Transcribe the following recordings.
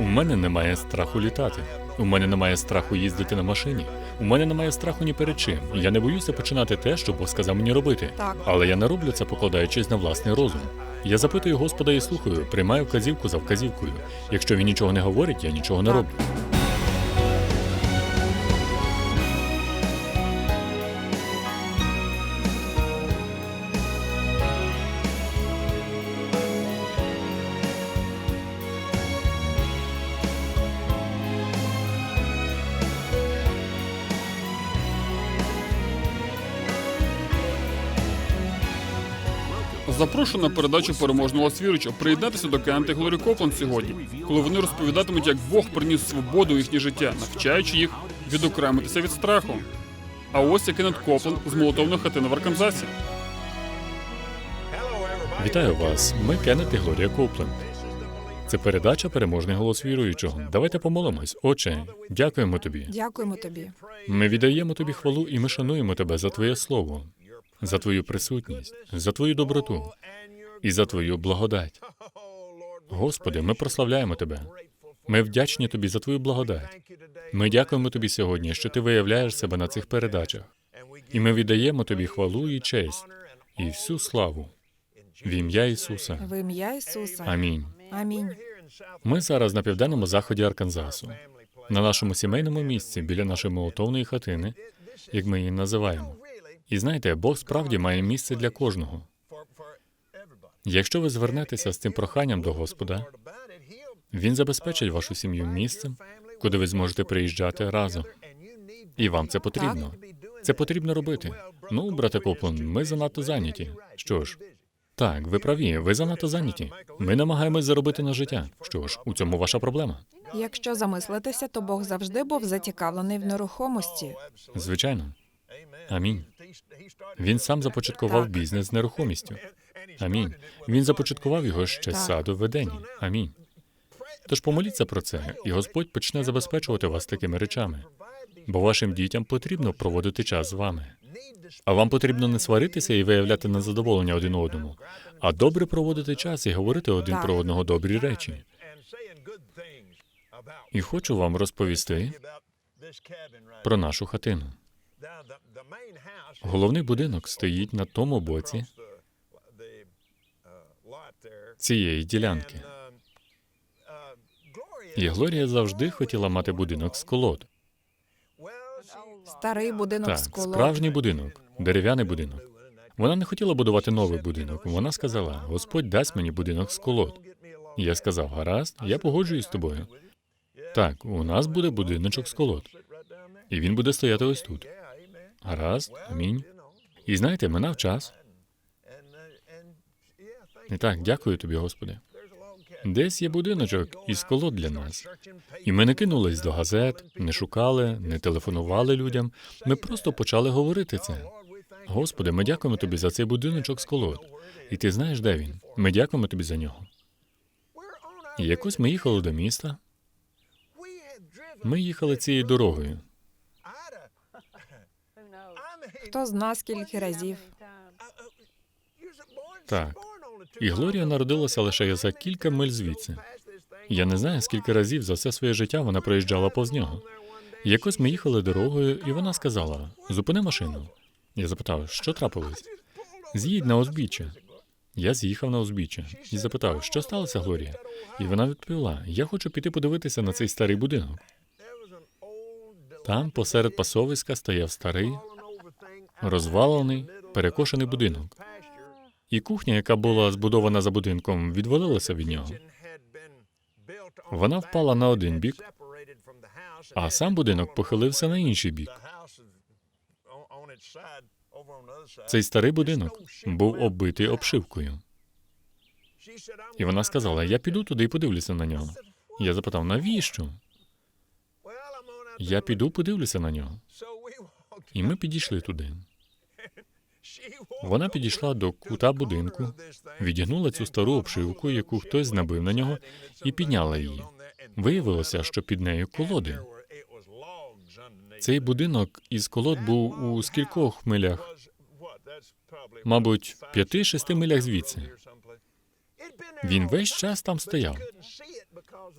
У мене немає страху літати. У мене немає страху їздити на машині. У мене немає страху ні перед чим. Я не боюся починати те, що Бог сказав мені робити. Так. Але я не роблю це, покладаючись на власний розум. Я запитую Господа і слухаю, приймаю вказівку за вказівкою. Якщо він нічого не говорить, я нічого не роблю. На передачу переможного свірича приєднатися до Кенти Глорі Копленд сьогодні, коли вони розповідатимуть, як Бог приніс свободу у їхнє життя, навчаючи їх відокремитися від страху. А ось і Кеннет Копленд з молотовної хатини в Арканзасі. Вітаю вас. Ми Кеннет і Глорія Копленд. Це передача Переможний голос віруючого. Давайте помолимось. Отче, дякуємо тобі. Дякуємо тобі. Ми віддаємо тобі хвалу і ми шануємо тебе за твоє слово, за твою присутність, за твою доброту і за твою благодать. Господи, ми прославляємо тебе. Ми вдячні тобі за твою благодать. Ми дякуємо тобі сьогодні, що ти виявляєш себе на цих передачах. І ми віддаємо тобі хвалу і честь і всю славу в ім'я Ісуса. В ім'я Ісуса. Амінь. Амінь. Ми зараз на південному заході Арканзасу, на нашому сімейному місці біля нашої молотовної хатини, як ми її називаємо. І знаєте, Бог справді має місце для кожного. Якщо ви звернетеся з цим проханням до Господа, Він забезпечить вашу сім'ю місцем, куди ви зможете приїжджати разом. І вам це потрібно. Це потрібно робити. Ну, брате Коплан, ми занадто зайняті. Що ж, так, ви праві, ви занадто зайняті. Ми намагаємось заробити на життя. Що ж, у цьому ваша проблема. Якщо замислитися, то Бог завжди був зацікавлений в нерухомості. Звичайно. Амінь. Він сам започаткував бізнес з нерухомістю. Амінь. Він започаткував його ще з саду в Едені. Амінь. Тож помоліться про це, і Господь почне забезпечувати вас такими речами. Бо вашим дітям потрібно проводити час з вами. А вам потрібно не сваритися і виявляти незадоволення один одному, а добре проводити час і говорити один про одного добрі речі. І хочу вам розповісти про нашу хатину. Головний будинок стоїть на тому боці цієї ділянки. І Глорія завжди хотіла мати будинок з колод. Старий будинок Так, з колод. справжній будинок, дерев'яний будинок. Вона не хотіла будувати новий будинок. Вона сказала: Господь дасть мені будинок з колод. Я сказав: гаразд, я погоджуюсь з тобою. Так, у нас буде будиночок з колод. І він буде стояти ось тут. Гаразд, амінь. І знаєте, минав час. І так, дякую тобі, Господи. Десь є будиночок із колод для нас. І ми не кинулись до газет, не шукали, не телефонували людям. Ми просто почали говорити це. Господи, ми дякуємо тобі за цей будиночок з колод. І ти знаєш, де він? Ми дякуємо тобі за нього. І якось ми їхали до міста. Ми їхали цією дорогою. Хто зна скільки разів. Так. І Глорія народилася лише за кілька миль звідси. Я не знаю, скільки разів за все своє життя вона проїжджала повз нього. Якось ми їхали дорогою, і вона сказала: зупини машину. Я запитав, що трапилось? З'їдь на узбіччя. Я з'їхав на узбіччя і запитав, що сталося, Глорія? І вона відповіла: Я хочу піти подивитися на цей старий будинок. Там посеред пасовиська стояв старий, розвалений, перекошений будинок. І кухня, яка була збудована за будинком, відвалилася від нього. Вона впала на один бік, а сам будинок похилився на інший бік. Цей старий будинок був оббитий обшивкою. І вона сказала: Я піду туди і подивлюся на нього. Я запитав, навіщо? Я піду подивлюся на нього. І ми підійшли туди. Вона підійшла до кута будинку, відігнула цю стару обшивку, яку хтось набив на нього, і підняла її. Виявилося, що під нею колоди. Цей будинок із колод був у скількох милях, мабуть, п'яти-шести милях звідси. Він весь час там стояв.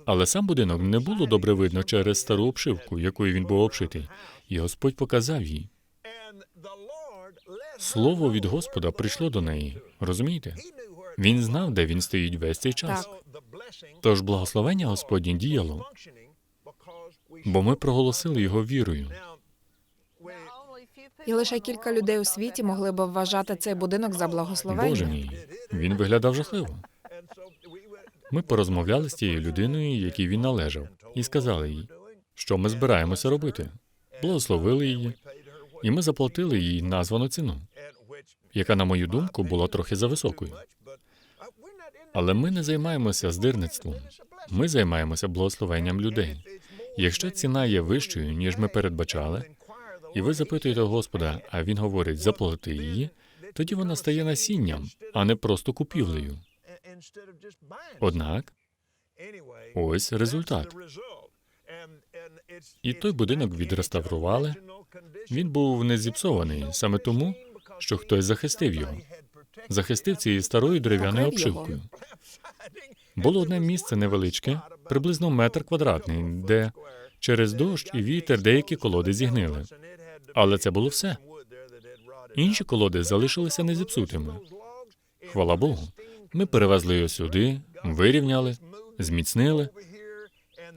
Але сам будинок не було добре видно через стару обшивку, якою він був обшитий, і Господь показав їй. Слово від Господа прийшло до неї. Розумієте? Він знав, де він стоїть весь цей час. Тож благословення Господнє діяло, бо ми проголосили його вірою. І лише кілька людей у світі могли б вважати цей будинок за благословення. Боже мій, він виглядав жахливо. Ми порозмовляли з тією людиною, якій він належав, і сказали їй, що ми збираємося робити. Благословили її, і ми заплатили їй названу ціну, яка, на мою думку, була трохи зависокою. Але ми не займаємося здирництвом. Ми займаємося благословенням людей. Якщо ціна є вищою, ніж ми передбачали, і ви запитуєте Господа, а він говорить заплати її, тоді вона стає насінням, а не просто купівлею. Однак, ось результат. І той будинок відреставрували. Він був не зіпсований саме тому, що хтось захистив його. Захистив цією старою дерев'яною обшивкою. Було одне місце невеличке, приблизно метр квадратний, де через дощ і вітер деякі колоди зігнили. Але це було все. Інші колоди залишилися незіпсутими. Хвала Богу. Ми перевезли його сюди, вирівняли, зміцнили.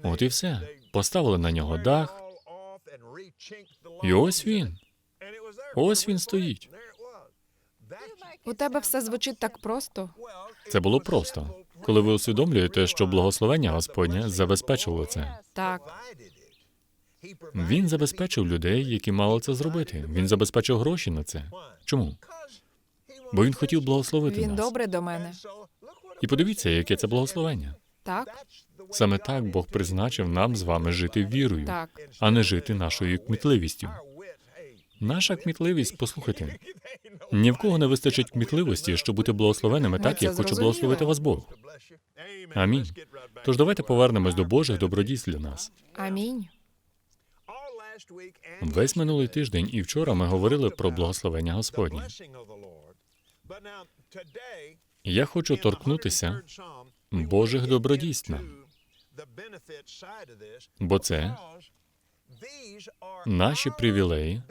От і все. Поставили на нього дах. І ось він. Ось він стоїть. У тебе все звучить так просто. Це було просто, коли ви усвідомлюєте, що благословення Господнє забезпечило це. Так, Він забезпечив людей, які мали це зробити. Він забезпечив гроші на це. Чому? Бо він хотів благословити він нас. добрий до мене. І подивіться, яке це благословення. Так, Саме так Бог призначив нам з вами жити вірою, так. а не жити нашою кмітливістю. Наша кмітливість, послухайте, ні в кого не вистачить кмітливості, щоб бути благословеними так, це як хоче зрозуміли. благословити вас Бог. Амінь. Тож давайте повернемось до Божих добродійств для нас. Амінь. Весь минулий тиждень і вчора ми говорили про благословення Господнє. Я хочу торкнутися Божих добродійств нам, бо це наші привілеї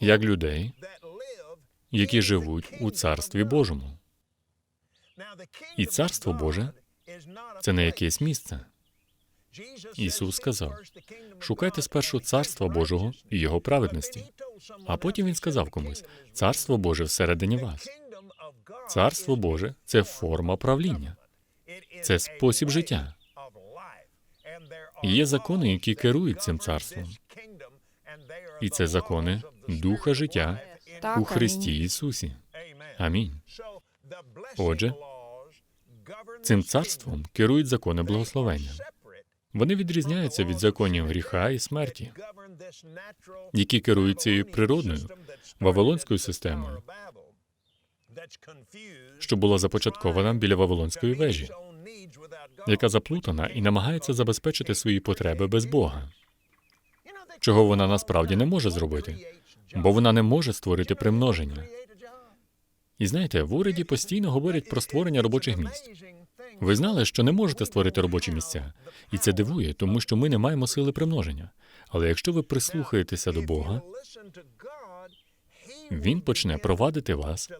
як людей, які живуть у Царстві Божому. І Царство Боже Це не якесь місце. Ісус сказав: Шукайте спершу Царства Божого і Його праведності. А потім він сказав комусь: Царство Боже всередині вас. Царство Боже це форма правління. це спосіб життя. І є закони, які керують цим царством. І це закони духа життя Так, у Христі амінь. Ісусі. Амінь. Амінь. Отже, Цим царством керують закони благословення. Вони відрізняються від законів гріха і смерті, які керують цією природною вавилонською системою, що була започаткована біля Вавилонської вежі, яка заплутана і намагається забезпечити свої потреби без Бога, чого вона насправді не може зробити, бо вона не може створити примноження. І знаєте, в уряді постійно говорять про створення робочих місць. Ви знали, що не можете створити робочі місця, і це дивує, тому що ми не маємо сили примноження. Але якщо ви прислухаєтеся до Бога, Він почне провадити вас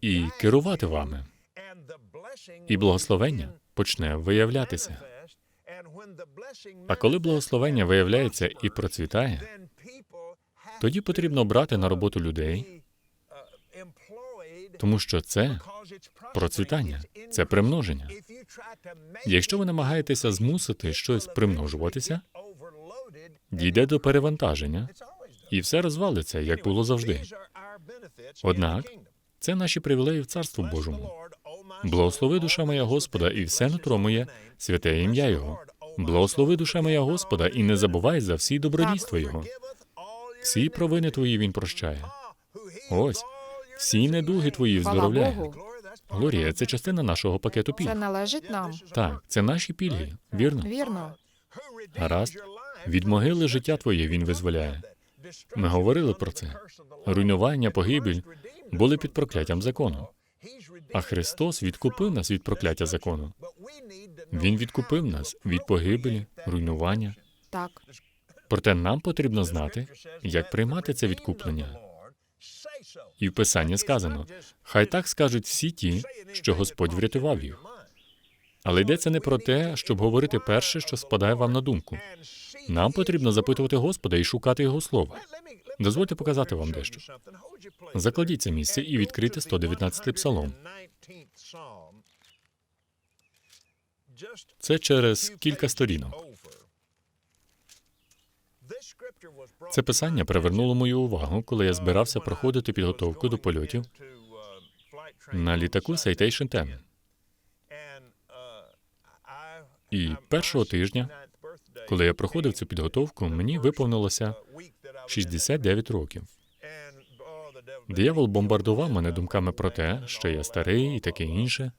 і керувати вами, і благословення почне виявлятися. А коли благословення виявляється і процвітає, тоді потрібно брати на роботу людей, тому що це процвітання, це примноження. Якщо ви намагаєтеся змусити щось примножуватися, дійде до перевантаження, і все розвалиться, як було завжди. Однак, це наші привілеї в Царству Божому. Благослови душа моя Господа, і все нутро моє, святе ім'я Його. Благослови душа моя Господа, і не забувай за всі добродійства Його. Всі провини твої він прощає. Ось всі недуги твої вздоровляє. Богу. Глорія, це частина нашого пакету Це належить нам. Так, це наші пільги, вірно? Вірно. Гаразд. Від могили життя твоє він визволяє. Ми говорили про це. Руйнування, погибель були під прокляттям закону. А Христос відкупив нас від прокляття закону. Він відкупив нас від погибелі, руйнування. Так, Проте нам потрібно знати, як приймати це відкуплення. І в Писанні сказано: хай так скажуть всі ті, що Господь врятував їх. Але йдеться не про те, щоб говорити перше, що спадає вам на думку. Нам потрібно запитувати Господа і шукати Його слова. Дозвольте показати вам дещо. Закладіть це місце і відкрийте 119 псалом. Це через кілька сторінок. Це писання привернуло мою увагу, коли я збирався проходити підготовку до польотів на літаку Citation 10. І першого тижня, коли я проходив цю підготовку, мені виповнилося 69 років. Диявол бомбардував мене думками про те, що я старий і таке інше.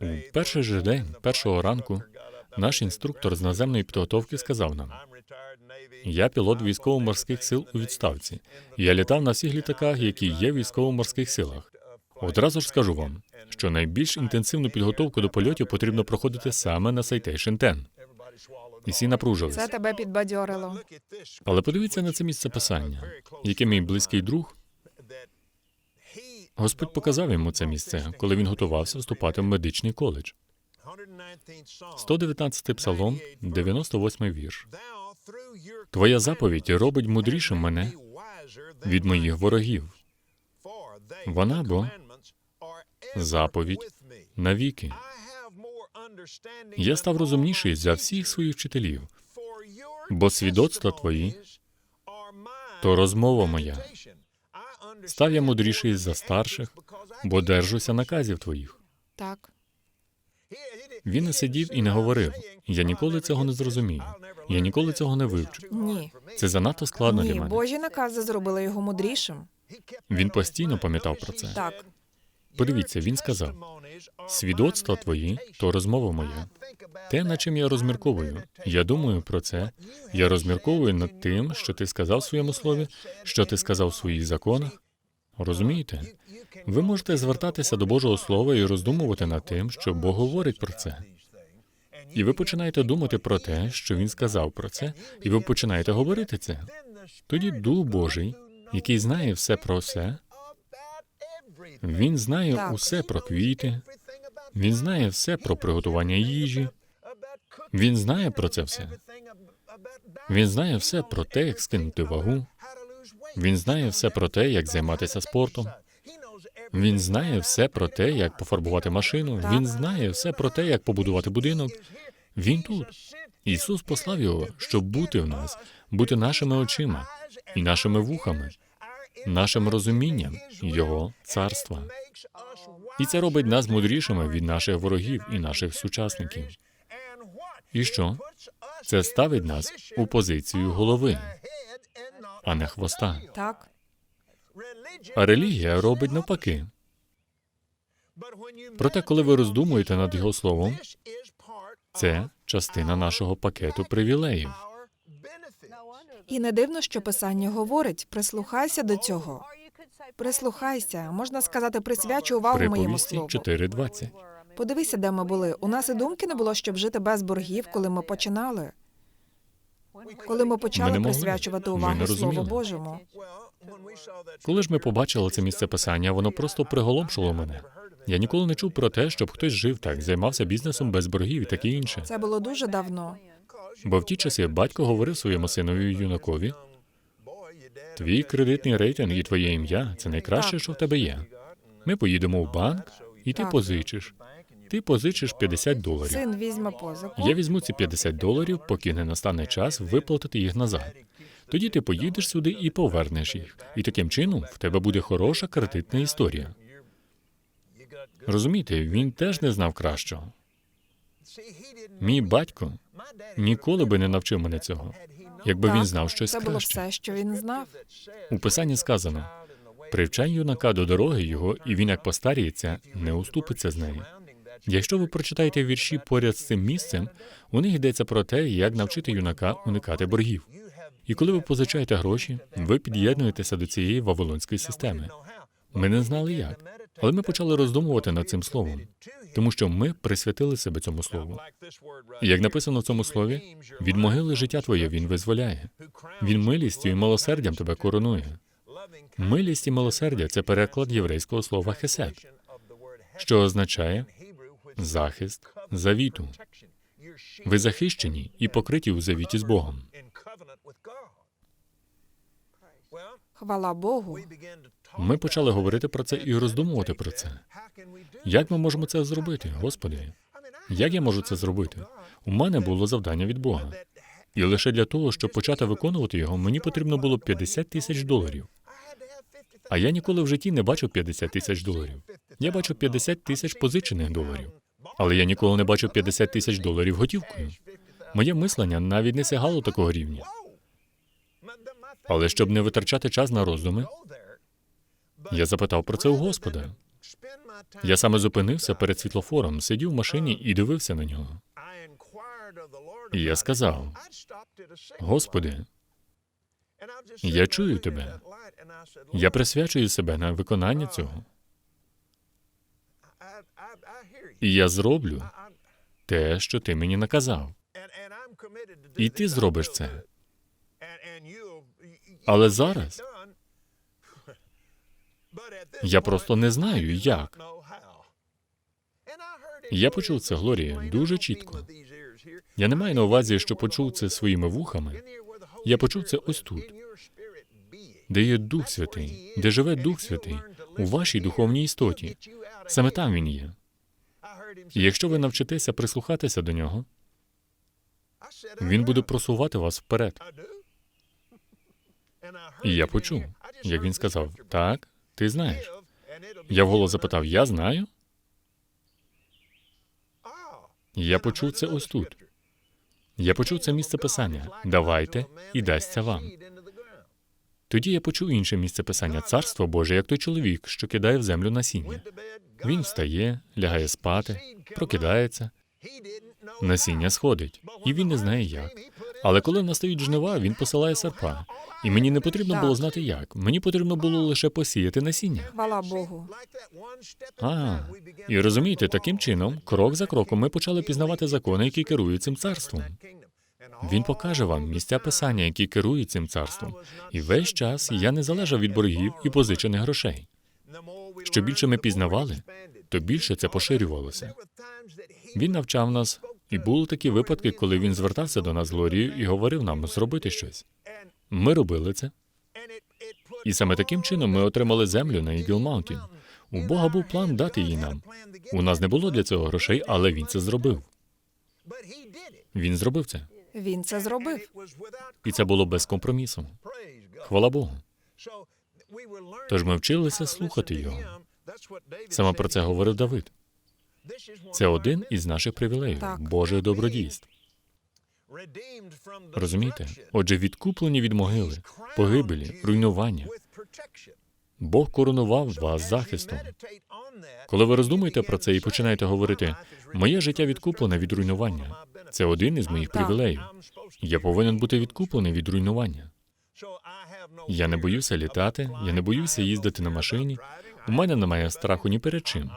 У перший же день, першого ранку, наш інструктор з наземної підготовки сказав нам: я пілот військово-морських сил у відставці. Я літав на всіх літаках, які є в військово-морських силах. Одразу ж скажу вам, що найбільш інтенсивну підготовку до польотів потрібно проходити саме на Citation 10. І всі напружились. це тебе підбадьорило. Але подивіться на це місце писання, яке мій близький друг. Господь показав йому це місце, коли він готувався вступати в медичний коледж. 119 псалом, 98 вірш. Твоя заповідь робить мудрішим мене Від моїх ворогів Вона бо заповідь навіки. Я став розумніший за всіх своїх вчителів, бо свідоцтва твої То розмова моя. Став я мудріший за старших, бо держуся наказів твоїх. Так, Він не сидів і не говорив. Я ніколи цього не зрозумію. Я ніколи цього не вивчу. ні. Це занадто складно для мене. Божі накази зробили його мудрішим. Він постійно пам'ятав про це. Так, Подивіться, він сказав: свідоцтва твої то розмова моя. Те, над чим я розмірковую. Я думаю про це. Я розмірковую над тим, що ти сказав в своєму слові, що ти сказав в своїх законах. Розумієте? Ви можете звертатися до Божого Слова і роздумувати над тим, що Бог говорить про це. І ви починаєте думати про те, що він сказав про це, і ви починаєте говорити це. Тоді Дух Божий, який знає все про все, він знає Так. усе про квіти, він знає все про приготування їжі. Він знає про це все. Він знає все про те, як скинути вагу. Він знає все про те, як займатися спортом. Він знає все про те, як пофарбувати машину. Він знає все про те, як побудувати будинок. Він тут. Ісус послав його, щоб бути в нас, бути нашими очима і нашими вухами, нашим розумінням Його царства. І це робить нас мудрішими від наших ворогів і наших сучасників. І що? Це ставить нас у позицію голови, а не хвоста. так, А релігія робить навпаки. Проте, коли ви роздумуєте над його словом, це частина нашого пакету привілеїв. і не дивно, що писання говорить: прислухайся до цього. Прислухайся, можна сказати, присвячу увагу моєму Приповісті слову. 4.20. Подивися, де ми були. У нас і думки не було, щоб жити без боргів, коли ми починали. Коли ми Ми почали не могли. присвячувати Ми увагу Слову. Божому. Коли ж ми побачили це місце писання, воно просто приголомшило мене. Я ніколи не чув про те, щоб хтось жив так, займався бізнесом без боргів і таке інше. Це було дуже давно. Бо в ті часи батько говорив своєму синові юнакові: твій кредитний рейтинг і твоє ім'я це найкраще, Так. що в тебе є. Ми поїдемо в банк, і ти Так. позичиш. Ти позичиш 50 доларів. Син візьме позику. Я візьму ці 50 доларів, поки не настане час виплатити їх назад. Тоді ти поїдеш сюди і повернеш їх. І таким чином в тебе буде хороша кредитна історія. Розумієте, він теж не знав кращого. Мій батько ніколи би не навчив мене цього, якби він знав щось Це було краще. все, що він знав. У писанні сказано: привчай юнака до дороги його, і він, як постаріється, не уступиться з неї. Якщо ви прочитаєте вірші поряд з цим місцем, у них йдеться про те, як навчити юнака уникати боргів. І коли ви позичаєте гроші, ви під'єднуєтеся до цієї вавилонської системи. Ми не знали як, але ми почали роздумувати над цим словом, тому що ми присвятили себе цьому слову. І як написано в цьому слові, від могили життя твоє він визволяє. Він милістю і милосердям тебе коронує. Милість і милосердя це переклад єврейського слова хесед, що означає захист завіту. Ви захищені і покриті у завіті з Богом. Хвала Богу. Ми почали говорити про це і роздумувати про це. Як ми можемо це зробити, Господи? Як я можу це зробити? У мене було завдання від Бога. І лише для того, щоб почати виконувати його, мені потрібно було 50 тисяч доларів. А я ніколи в житті не бачив 50 тисяч доларів. Я бачив 50 тисяч позичених доларів. Але я ніколи не бачив 50 тисяч доларів готівкою. Моє мислення навіть не сягало такого рівня. Але щоб не витрачати час на роздуми, я запитав про це у Господа. Я саме зупинився перед світлофором, сидів в машині і дивився на нього. І я сказав, Господи, я чую тебе. Я присвячую себе на виконання цього, і я зроблю те, що ти мені наказав. і ти зробиш це. Але зараз я просто не знаю, як. Я почув це, Глорія, дуже чітко. Я не маю на увазі, що почув це своїми вухами. Я почув це ось тут, де є Дух Святий, де живе Дух Святий у вашій духовній істоті. Саме там він є. І якщо ви навчитеся прислухатися до нього, він буде просувати вас вперед. І я почув, як він сказав: Так, ти знаєш. Я вголос запитав: Я знаю? Я почув це ось тут. Я почув це місце писання. Давайте і дасться вам. Тоді я почув інше місце писання Царство Боже, як той чоловік, що кидає в землю насіння. Він встає, лягає спати, прокидається, насіння сходить, і він не знає як. Але коли настають жнива, він посилає серпа. І мені не потрібно було знати як. Мені потрібно було лише посіяти насіння. Хвала Богу. А, і розумієте, таким чином, крок за кроком, ми почали пізнавати закони, які керують цим царством. Він покаже вам місця писання, які керують цим царством. І весь час я не залежав від боргів і позичених грошей. Що більше ми пізнавали, То більше це поширювалося. Він навчав нас, і були такі випадки, коли він звертався до нас з Глорією і говорив нам зробити щось. Ми робили це, і саме таким чином ми отримали землю на Ігл Маунтін. У Бога був план дати її нам. У нас не було для цього грошей, але він це зробив. Він зробив це, Він це зробив. і це було без компромісу. Хвала Богу. Тож ми вчилися слухати його. Саме про це говорив Давид. Це один із наших привілеїв, Так. Божих добродійств. Розумієте? Отже, відкуплені від могили, погибелі, руйнування. Бог коронував вас захистом. Коли ви роздумуєте про це і починаєте говорити, моє життя відкуплене від руйнування. Це один із моїх привілеїв. Я повинен бути відкуплений від руйнування. Я не боюся літати, я не боюся їздити на машині. У мене немає страху ні перед чим.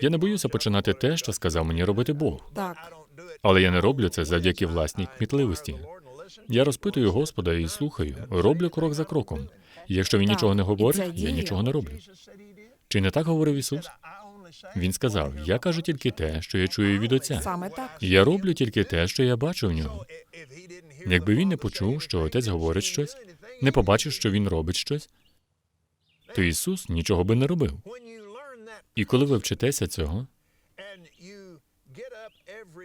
Я не боюся починати те, що сказав мені робити Бог. Так. Але я не роблю це завдяки власній кмітливості. Я розпитую Господа і слухаю, роблю крок за кроком. І Якщо він Так, нічого не говорить, я нічого не роблю. Чи не так говорив Ісус? Він сказав: Я кажу тільки те, що я чую від Отця. Саме так. Я роблю тільки те, що я бачу в нього. Якби він не почув, що отець говорить щось, не побачив, що він робить щось, то Ісус нічого би не робив. І коли ви вчитеся цього,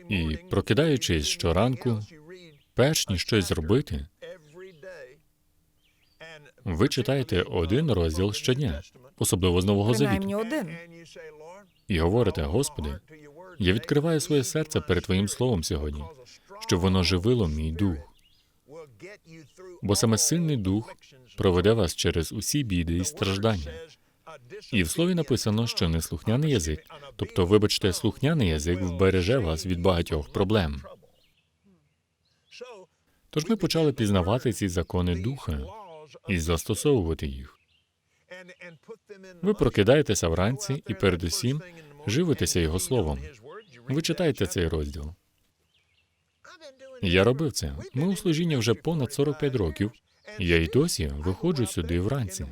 і прокидаючись щоранку, перш ніж щось зробити, ви читаєте один розділ щодня, особливо з Нового Завіту, один. і говорите, Господи, я відкриваю своє серце перед Твоїм словом сьогодні, щоб воно живило мій дух. Бо саме сильний дух проведе вас через усі біди і страждання. І в слові написано, що неслухняний язик, тобто, вибачте, слухняний язик вбереже вас від багатьох проблем. Тож ми почали пізнавати ці закони духа і застосовувати їх. Ви прокидаєтеся вранці і передусім живитеся його словом. Ви читаєте цей розділ. Я робив це. Ми у служінні вже понад 45 років. Я й досі виходжу сюди вранці.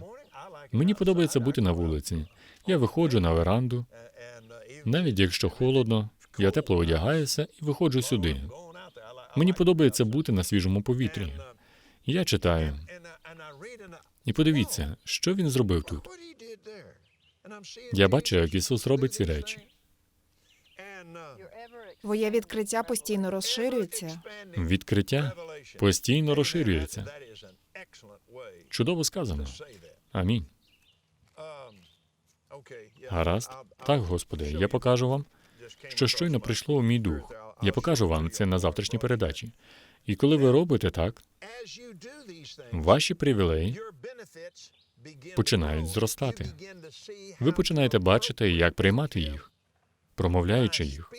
Мені подобається бути на вулиці. Я виходжу на веранду, навіть якщо холодно, я тепло одягаюся і виходжу сюди. Мені подобається бути на свіжому повітрі. Я читаю. І подивіться, що він зробив тут. Я бачу, як Ісус робить ці речі. Твоє відкриття постійно розширюється. Відкриття постійно розширюється. Чудово сказано. Амінь. Гаразд. Так, Господи, я покажу вам, що щойно прийшло у мій дух. Я покажу вам це на завтрашній передачі. І коли ви робите так, ваші привілеї починають зростати. Ви починаєте бачити, як приймати їх, промовляючи їх.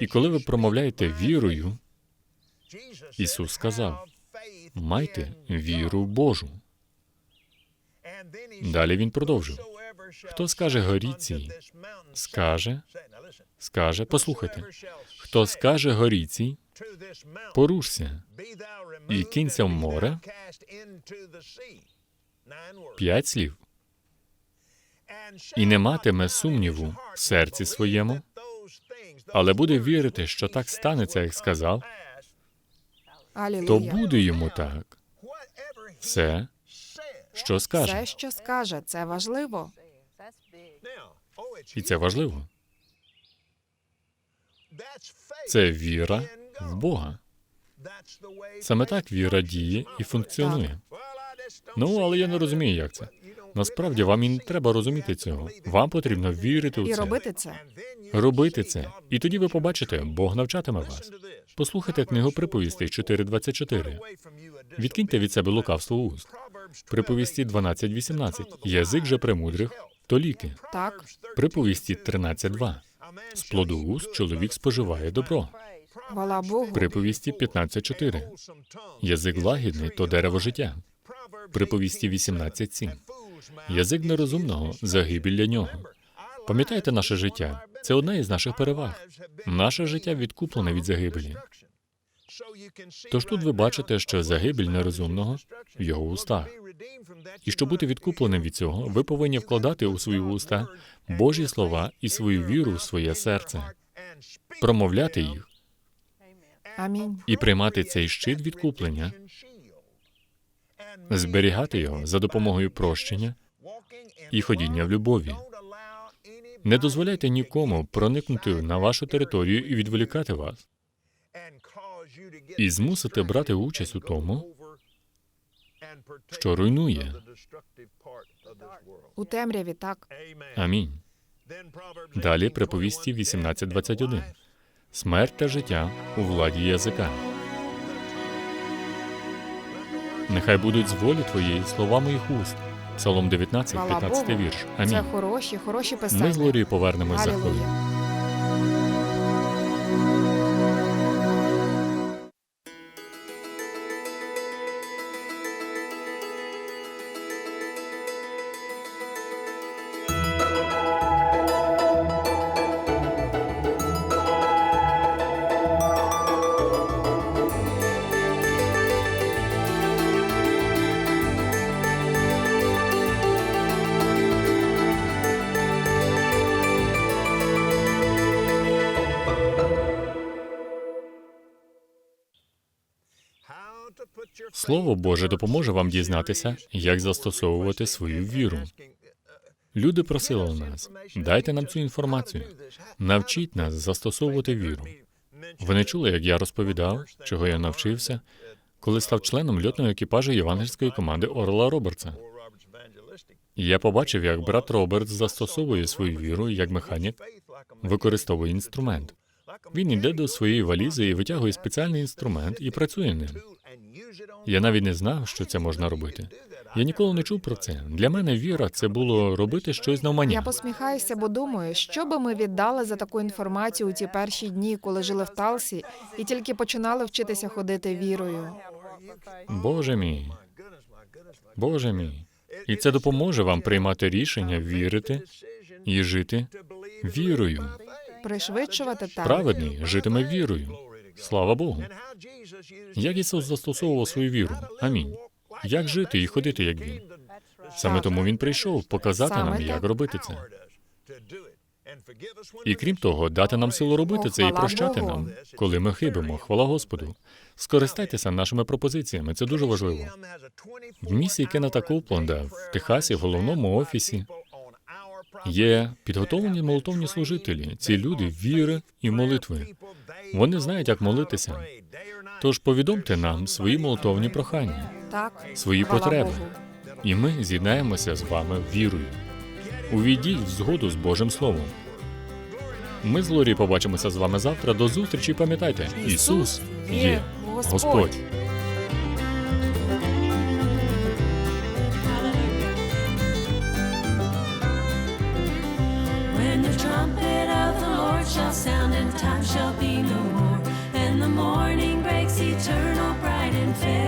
І коли ви промовляєте вірою, Ісус сказав, майте віру Божу. Далі він продовжив. Хто скаже горі цій, скаже, скаже, послухайте, хто скаже горі цій, порушся і кинься в море, п'ять слів, і не матиме сумніву в серці своєму, але буде вірити, що так станеться, як сказав, то буде йому так. Все, що скаже. Все, що скаже, це важливо. І це важливо. Це віра в Бога. Саме так віра діє і функціонує. Ну, але я не розумію, як це. Насправді вам і не треба розуміти цього. Вам потрібно вірити у І робити це. робити це. І тоді ви побачите, Бог навчатиме вас. Послухайте книгу приповістей 4.24. Відкиньте від себе лукавство уст. Приповісті 12.18. Язик же премудрих, то ліки. Так, Приповісті 13.2. З плоду уст чоловік споживає добро. Хвала Богу. Приповісті 15.4. Язик лагідний то дерево життя. Приповісті 18.7. Язик нерозумного загибіль для нього. Пам'ятайте наше життя. Це одна із наших переваг. Наше життя відкуплене від загибелі. Тож тут ви бачите, що загибель нерозумного в його устах. І щоб бути відкупленим від цього, ви повинні вкладати у свої уста Божі слова і свою віру в своє серце, промовляти їх Амінь. і приймати цей щит відкуплення, зберігати його за допомогою прощення і ходіння в любові. Не дозволяйте нікому проникнути на вашу територію і відволікати вас, і змусити брати участь у тому, що руйнує. У темряві так. Амінь. Далі приповісті 18.21. Смерть та життя у владі язика. Нехай будуть з волі твоєї слова моїх уст. Псалом 19, Хвала 15 вірш. Амінь. Це хороші, хороші, хороші Ми з писання. Лорією повернемось за хвилину. Слово Боже допоможе вам дізнатися, як застосовувати свою віру. Люди просили нас, дайте нам цю інформацію, навчіть нас застосовувати віру. Ви не чули, як я розповідав, чого я навчився, коли став членом льотного екіпажу євангельської команди Орла Робертса. Я побачив, як брат Робертс застосовує свою віру як механік, використовує інструмент. Він йде до своєї валізи і витягує спеціальний інструмент і працює ним. Я навіть не знав, що це можна робити. Я ніколи не чув про це. Для мене віра це було робити щось Я посміхаюся, бо думаю, що би ми віддали за таку інформацію у ті перші дні, коли жили в Талсі, і тільки починали вчитися ходити вірою. Боже мій, Боже мій. І це допоможе вам приймати рішення, вірити і жити вірою. Пришвидшувати так. Праведний житиме вірою. Слава Богу. Як Ісус застосовував свою віру? Амінь. Як жити і ходити, як Він? Саме тому Він прийшов показати Саме нам, так. як робити це. І крім того, дати нам силу робити О, це і хвала прощати Богу. нам, коли ми хибимо. Хвала Господу. Скористайтеся нашими пропозиціями. Це дуже важливо. В місії Кеннета Коупленда в Техасі, в головному офісі, Є підготовлені молитовні служителі. Ці люди віри і молитви. Вони знають, як молитися. Тож повідомте нам свої молитовні прохання, Так. свої Хвала потреби, Богу. і ми з'єднаємося з вами вірою. Увійдіть в згоду з Божим Словом. Ми з Лорі побачимося з вами завтра. До зустрічі. Пам'ятайте, Ісус є Господь. Shall sound and time shall be no more, and the morning breaks eternal, bright and fair.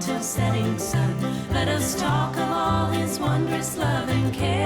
Till setting sun. Let us talk of all his wondrous love and care.